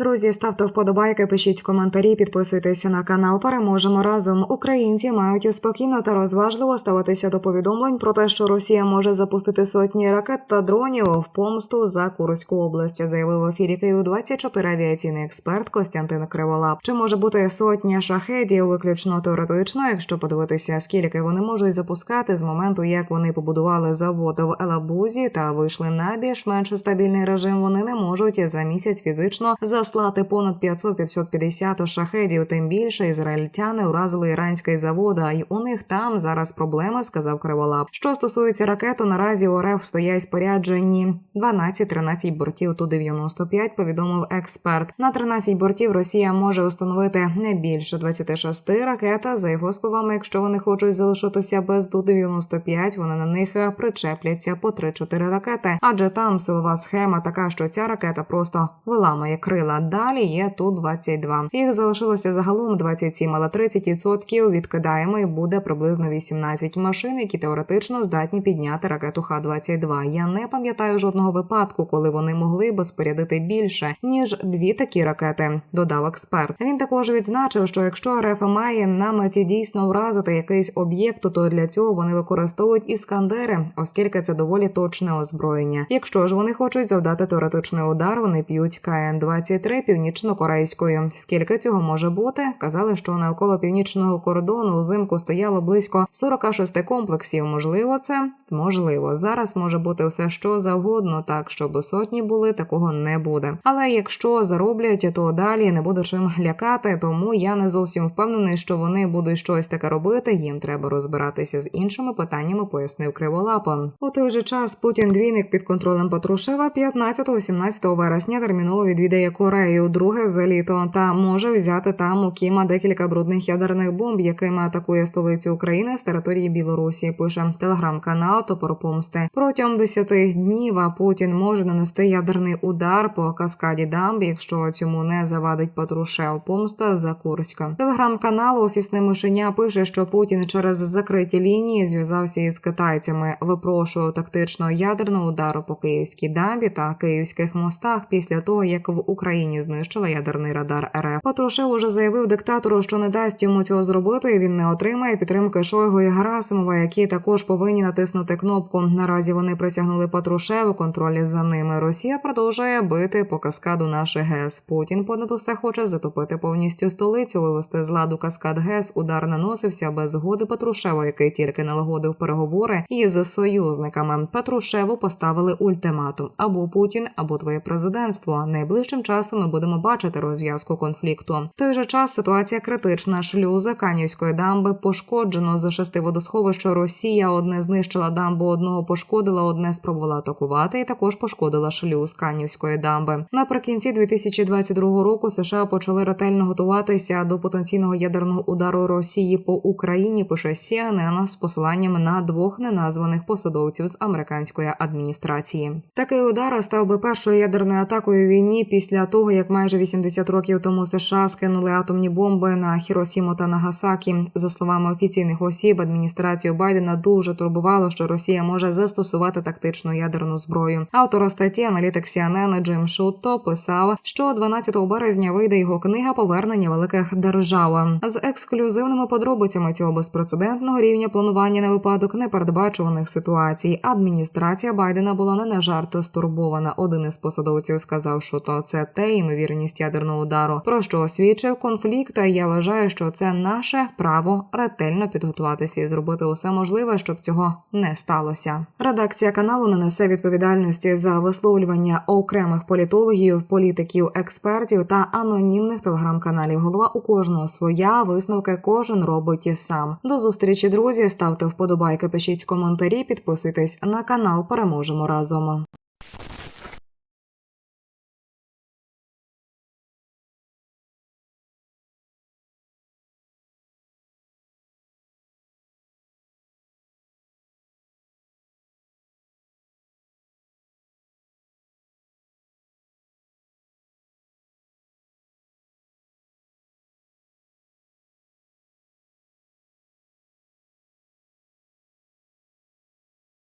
Друзі, ставте вподобайки, пишіть коментарі, підписуйтеся на канал. Переможемо разом. Українці мають спокійно та розважливо ставитися до повідомлень про те, що Росія може запустити сотні ракет та дронів в помсту за Курську область, заявив в ефірі Київ 24 авіаційний експерт Костянтин Криволап. Чи може бути сотня шахедів виключно теоретично, якщо подивитися, скільки вони можуть запускати з моменту, як вони побудували завод в Елабузі та вийшли на більш-менш стабільний режим, вони не можуть за місяць фізично заслати понад 500-550 шахедів. Тим більше ізраїльтяни уразили іранський завод, а й у них там зараз проблеми, сказав Криволап. Що стосується ракету, наразі у РФ стоять споряджені 12-13 бортів Ту-95, повідомив експерт. На 13 бортів Росія може установити не більше 26 ракет. За його словами, якщо вони хочуть залишитися без Ту-95, вони на них причепляться по 3-4 ракети, адже там силова схема така, що ця ракета просто виламає крила. Далі є Ту-22. Їх залишилося загалом 27, але 30% відкидаємо і буде приблизно 18 машин, які теоретично здатні підняти ракету Х-22. Я не пам'ятаю жодного випадку, коли вони могли би спорядити більше ніж дві такі ракети. Додав експерт. Він також відзначив, що якщо РФ має на меті дійсно вразити якийсь об'єкт, то для цього вони використовують іскандери, оскільки це доволі точне озброєння. Якщо ж вони хочуть завдати теоретичний удар, вони п'ють КН-23 північно-корейською. Скільки цього може бути? Казали, що навколо північного кордону узимку стояло близько 46 комплексів. Можливо, це можливо. Зараз може бути все, що завгодно, так щоб сотні були, такого не буде. Але якщо зароблять, то далі не буде чим лякати. Тому я не зовсім впевнений, що вони будуть щось таке робити. Їм треба розбиратися з іншими питаннями, пояснив Криволапа. У той же час Путін двійник під контролем Патрушева 15-17 вересня терміново відвідає Корею друге за літо та може взяти там у Кіма декілька брудних ядерних бомб, якими атакує столицю України з території Білорусі. Пише телеграм-канал Топор Помсти. Протягом 10 днів Путін може нанести ядерний удар по каскаді дамб, якщо цьому не завадить Патрушев. Помста за Курська. Телеграм-канал Офісне мишеня пише, що Путін через закриті лінії зв'язався із китайцями, випрошував тактичного ядерного удару по київській дамбі та київських мостах після того, як в Україні знищили ядерний радар РФ. Патрушев уже заявив диктатору, що не дасть йому цього зробити. Він не отримає підтримки Шойгу і Герасимова, які також повинні натиснути кнопку. Наразі вони присягнули Патрушеву контролі за ними. Росія продовжує бити по каскаду наших ГЕС. Путін понад усе хоче затопити повністю столицю, вивести з ладу каскад ГЕС. Удар наносився без згоди Патрушева, який тільки налагодив переговори із союзниками. Патрушеву поставили ультиматум або Путін, або твоє президентство. Найближчим часом ми будемо бачити розв'язку конфлікту. В той же час ситуація критична. Шлюзи Канівської дамби пошкоджено за шести водосховищ. Росія одне знищила дамбу, одного пошкодила, одне спробувала атакувати, і також пошкодила шлюз Канівської дамби. Наприкінці 2022 року США почали ретельно готуватися до потенційного ядерного удару Росії по Україні. Пише CNN з посиланням на двох неназваних посадовців з американської адміністрації. Такий удар став би першою ядерною атакою війні після того, як майже 80 років тому США скинули атомні бомби на Хіросіму та Нагасакі. За словами офіційних осіб, адміністрацію Байдена дуже турбувало, що Росія може застосувати тактичну ядерну зброю. Автор статті аналітик CNN Джим Шутто писав, що 12 березня вийде його книга Повернення великих держав з ексклюзивними подробицями цього безпрецедентного рівня планування на випадок непередбачуваних ситуацій. Адміністрація Байдена була не на жарт стурбована. Один із посадовців сказав, що то це те ймовірність ядерного удару, про що свідчив конфлікт. Я вважаю, що це наше право ретельно підготуватися і зробити усе можливе, щоб цього не сталося. Редакція каналу не несе відповідальності за висловлювання окремих політологів, політиків, експертів та анонімних телеграм-каналів. Голова у кожного своя висновки кожен робить і сам. До зустрічі, друзі. Ставте вподобайки, пишіть коментарі, підписуйтесь на канал. Переможемо разом.